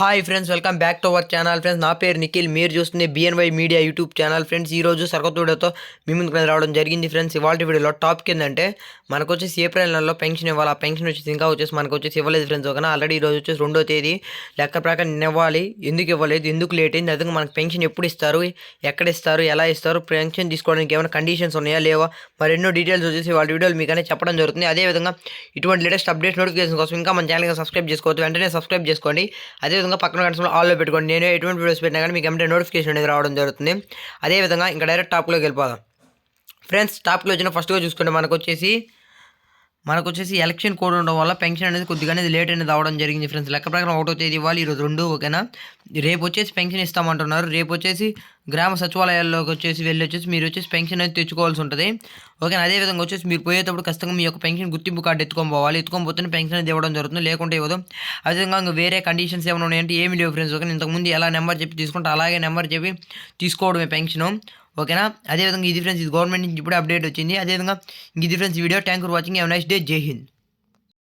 Hi friends welcome back to our channel friends నా పేరు నిఖిల్. మీరు చూస్తుంది BNY media YouTube channel friends ఈ రోజు సరకొత్తుడితో మీ ముందుకు రావడం జరిగింది. ఫ్రెండ్స్ ఇవాళ వీడియోలో టాపిక్ ఏంటంటే మనకు వచ్చేసి ఏప్రిల్ నెలలో పెన్షన్ ఇవ్వాలి? ఆ పెన్షన్ వచ్చేసి ఇంకా వచ్చేసి మనకు వచ్చేసి ఇవ్వలేదు ఫ్రెండ్స్ ఓకేనా? ఆల్రెడీ ఈరోజు రోజు వచ్చేసి రెండో తేదీ. లెక్క ప్రకారం ఇవ్వాలి ఎందుకు ఇవ్వలేదు ఎందుకు లేట్ అయింది? అదే మనకు పెన్షన్ ఎప్పుడు ఇస్తారు ఎక్కడ ఇస్తారు ఎలా ఇస్తారు? పెన్షన్ తీసుకోవడానికి ఏమైనా కండిషన్స్ ఉన్నాయా లేవా? మరి ఎన్నో డీటెయిల్స్ వచ్చేసి వాళ్ళ వీడియోలు మీకనే చెప్పడం జరుగుతుంది. అదేవిధంగా ఇటువంటి లేటెస్ట్ అప్డేట్స్ నోటిఫికేషన్ కోసం ఇంకా మన ఛానల్గా సబ్స్క్రైబ్ చేసుకోవచ్చు వెంటనే సబ్స్క్రైబ్ చేసుకోండి. అదేవిధంగా పక్కన కనిపిస్తున్న ఆల్లో పెట్టుకోండి. నేను ఎటువంటి వీడియోస్ పెట్టినా కానీ మీకు ఏమంటే నోటిఫికేషన్ అనేది రావడం జరుగుతుంది. అదేవిధంగా ఇంకా డైరెక్ట్ టాప్లోకి వెళ్ళిపోదాం. ఫ్రెండ్స్ టాప్లో వచ్చిన ఫస్ట్గా చూసుకుంటే మనకు వచ్చేసి మనకు వచ్చేసి ఎలక్షన్ కోడ్ ఉండడం వల్ల పెన్షన్ అనేది కొద్దిగానే లేట్ అనేది అవడం జరిగింది ఫ్రెండ్స్. లెక్క ప్రకారం ఒకటో తేదీ ఇవ్వాలి ఈరోజు రెండు ఓకేనా? రేపు వచ్చేసి పెన్షన్ ఇస్తామంటున్నారు. రేపు వచ్చేసి గ్రామ సచివాలయాల్లోకి వచ్చేసి వెళ్ళి వచ్చేసి మీరు వచ్చేసి పెన్షన్ అనేది తెచ్చుకోవాల్సి ఉంటుంది. ఓకేనా? అదేవిధంగా వచ్చేసి మీరు పోయేటప్పుడు ఖచ్చితంగా మీ యొక్క పెన్షన్ గుర్తింపు కార్డు ఎత్తుకొని పోవాలి. ఎత్తుకొని పోతేనే పెన్షన్ అనేది ఇవ్వడం జరుగుతుంది లేకుంటే ఇవ్వదు. అదేవిధంగా ఇంకా వేరే కండిషన్స్ ఏమైనా ఉన్నాయంటే ఏమి లేవు ఫ్రెండ్స్. ఓకే ఇంతకుముందు ఎలా నెంబర్ చెప్పి తీసుకుంటే అలాగే నెంబర్ చెప్పి తీసుకోవడమే పెన్షన్. ఓకేనా? అదేవిధంగా ఇది ఫ్రెండ్స్ ఇది గవర్నమెంట్ నుంచి ఇప్పుడే అప్డేట్ వచ్చింది. అదేవిధంగా ఇది friends video thank for watching have nice day Jai Hind